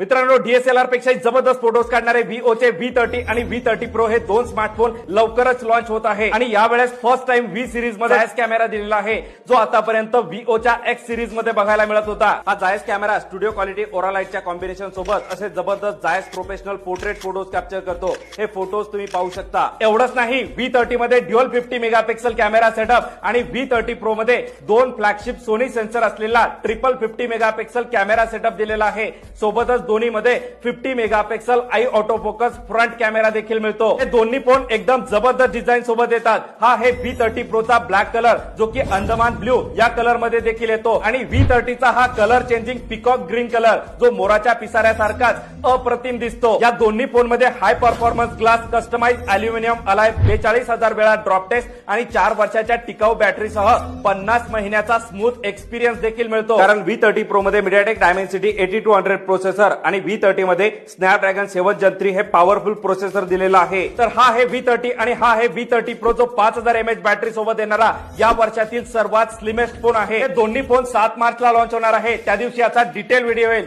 मित्रांनो डीएसएलआरपेक्षा जबरदस्त फोटोज काढणारे VO चे व्ही थर्टी आणि व्ही थर्टी प्रो हे दोन स्मार्टफोन लवकरच लॉन्च होत आहे. आणि यावेळेस फर्स्ट टाइम व्ही सिरीजमध्ये जायस कॅमेरा दिलेला आहे जो आतापर्यंत VO च्या एक्स सिरीजमध्ये बघायला मिळत होता. हा जायस कॅमेरा स्टुडिओ क्वालिटी ओरालाइटच्या कॉम्बिनेशन सोबत असे जबरदस्त Zeiss professional portrait photos capture करतो. हे फोटोज तुम्ही पाहू शकता. एवढंच नाही व्ही थर्टी मध्ये dual fifty megapixel camera setup आणि व्ही थर्टी प्रो मध्ये दोन फ्लॅगशिप सोनी सेन्सर असलेला triple fifty megapixel camera setup दिलेला आहे. सोबतच दोन्हीमध्ये fifty megapixel eye auto focus front camera देखील मिळतो. हे दोन्ही फोन एकदम जबरदस्त डिझाईन सोबत येतात. हा आहे व्ही थर्टी प्रोचा ब्लॅक कलर जो की अंदमान ब्ल्यू या कलरमध्ये देखील येतो. आणि व्ही थर्टीचा हा colour changing peacock green colour जो मोराच्या पिसाऱ्यासारखाच अप्रतिम दिसतो. या दोन्ही फोनमध्ये high performance glass customize aluminium alloy बेचाळीस हजार वेळा ड्रॉप टेस्ट आणि चार वर्षाच्या टिकाऊ बॅटरीसह पन्नास महिन्याचा स्मूथ एक्सपिरियन्स देखील मिळतो. कारण व्ही थर्टी प्रो मध्ये MediaTek Dimensity eight two hundred processor आणि व्ही थर्टी मध्ये स्नॅपड्रॅगन सेवन जंत्री हे पॉवरफुल प्रोसेसर दिलेला आहे. तर हा आहे व्ही थर्टी आणि हा आहे व्ही थर्टी प्रो जो पाच हजार एम एच बॅटरी सोबत येणारा या वर्षातील सर्वात स्लिमेस्ट फोन आहे. हे दोन्ही फोन सात मार्चला लॉन्च होणार आहे. त्या दिवशी याचा डिटेल व्हिडिओ येईल.